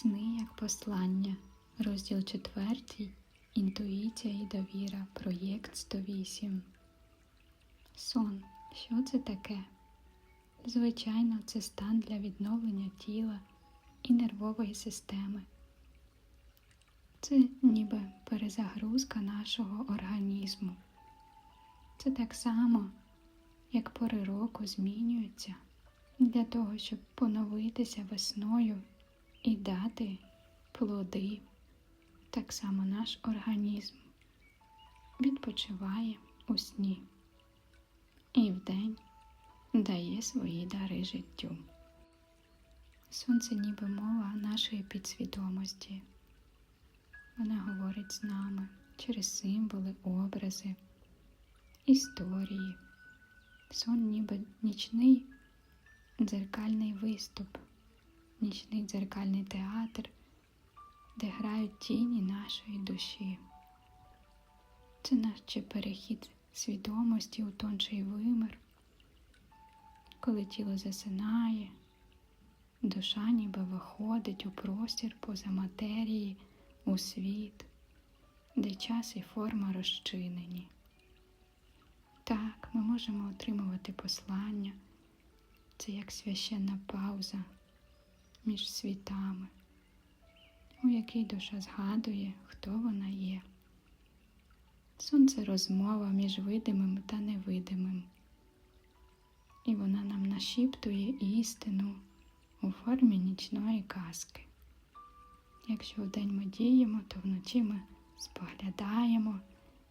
Сни як послання, розділ 4. Інтуїція і довіра. Проєкт 108. Сон. Що це таке? Звичайно, це стан для відновлення тіла і нервової системи. Це ніби перезагрузка нашого організму. Це так само, як пори року змінюються для того, щоб поновитися весною і дати плоди. Так само наш організм відпочиває у сні і вдень дає свої дари життю. Сонце ніби мова нашої підсвідомості. Вона говорить з нами через символи, образи, історії. Сон ніби нічний дзеркальний виступ, нічний дзеркальний театр, де грають тіні нашої душі. Це наче перехід свідомості у тонший вимір, коли тіло засинає, душа ніби виходить у простір поза матерії, у світ, де час і форма розчинені. Так, ми можемо отримувати послання. Це як священна пауза між світами, у якій душа згадує, хто вона є. Сон це розмова між видимим та невидимим, і вона нам нашіптує істину у формі нічної казки. Якщо вдень ми діємо, то вночі ми споглядаємо,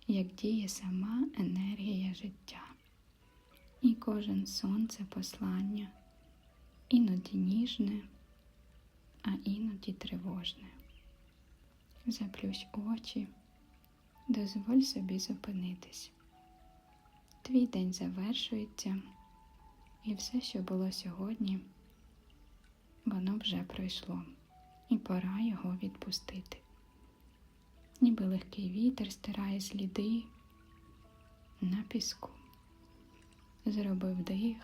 як діє сама енергія життя. І кожен сон це послання, іноді ніжне, а іноді тривожне. Заплющ очі, дозволь собі зупинитись. Твій день завершується, і все, що було сьогодні, воно вже пройшло, і пора його відпустити. Ніби легкий вітер стирає сліди на піску зробив дих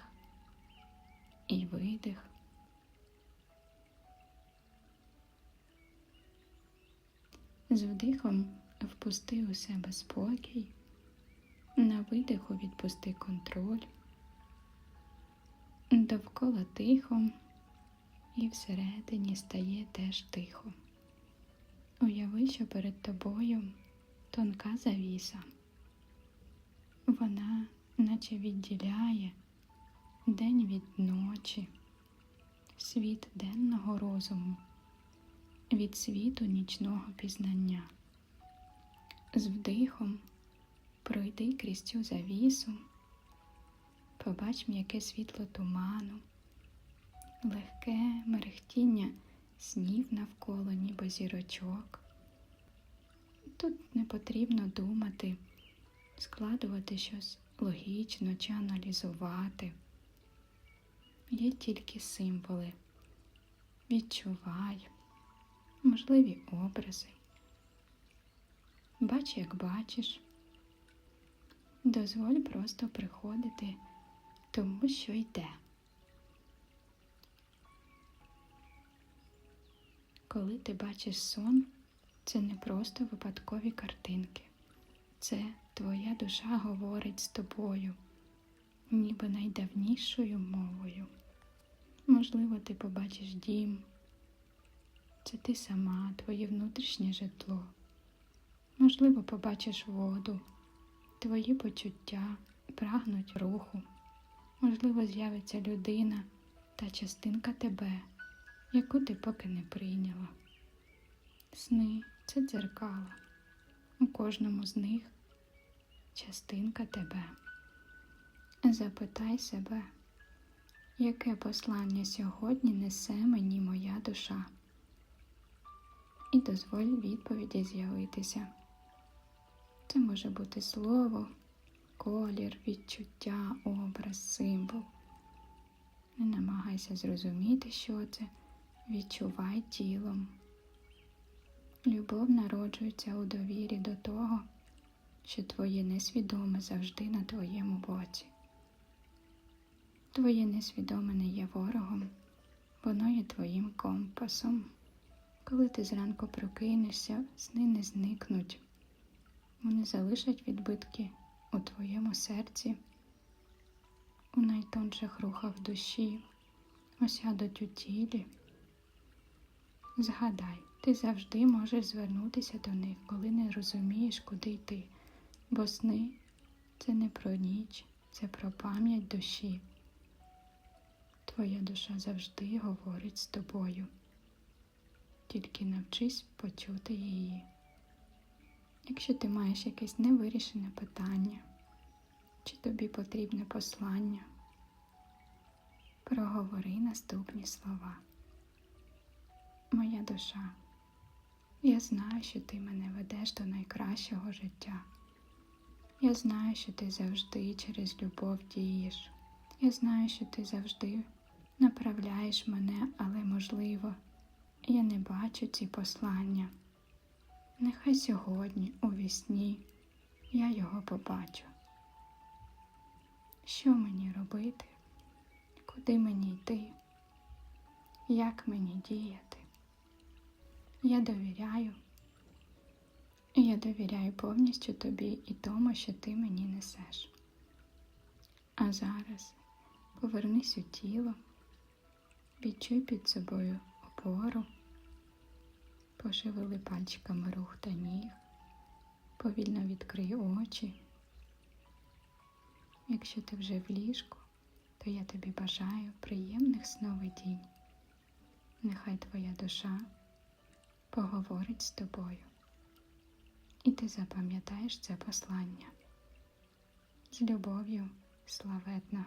і видих. З вдихом впусти у себе спокій, на видиху відпусти контроль, довкола тихо і всередині стає теж тихо. Уяви, що перед тобою тонка завіса. Вона наче відділяє день від ночі, світ денного розуму, від світу нічного пізнання. З вдихом пройди крізь цю завісу, побач м'яке світло туману, легке мерехтіння снів навколо, ніби зірочок. Тут не потрібно думати, складувати щось логічно чи аналізувати. Є тільки символи. Відчувай, можливі образи. Бач, як бачиш. Дозволь просто приходити тому, що йде. Коли ти бачиш сон, це не просто випадкові картинки. Це твоя душа говорить з тобою, ніби найдавнішою мовою. Можливо, ти побачиш дім, це ти сама, твоє внутрішнє житло. Можливо, побачиш воду, твої почуття прагнуть руху. Можливо, з'явиться людина та частинка тебе, яку ти поки не прийняла. Сни це дзеркала. У кожному з них частинка тебе. Запитай себе, яке послання сьогодні несе мені моя душа, і дозволь відповіді з'явитися. Це може бути слово, колір, відчуття, образ, символ. Не намагайся зрозуміти, що це, відчувай тілом. Любов народжується у довірі до того, що твоє несвідоме завжди на твоєму боці. Твоє несвідоме не є ворогом, воно є твоїм компасом, Коли ти зранку прокинешся, сни не зникнуть. Вони залишать відбитки у твоєму серці, у найтонших рухах душі, осядуть у тілі. Згадай, ти завжди можеш звернутися до них, коли не розумієш, куди йти, бо сни це не про ніч, це про пам'ять душі. Твоя душа завжди говорить з тобою. Тільки навчись почути її. Якщо ти маєш якесь невирішене питання, чи тобі потрібне послання, проговори наступні слова. Моя душа, я знаю, що ти мене ведеш до найкращого життя. Я знаю, що ти завжди через любов дієш. Я знаю, що ти завжди направляєш мене, але можливо, я не бачу ці послання. Нехай сьогодні, у вісні, я його побачу. Що мені робити? Куди мені йти? Як мені діяти? Я довіряю. Я довіряю повністю тобі і тому, що ти мені несеш. А зараз повернись у тіло, відчуй під собою опору, пошевели пальчиками рух та ніг, повільно відкрий очі. Якщо ти вже в ліжку, то я тобі бажаю приємних сновидінь. Нехай твоя душа поговорить з тобою. І ти запам'ятаєш це послання. З любов'ю, славетна.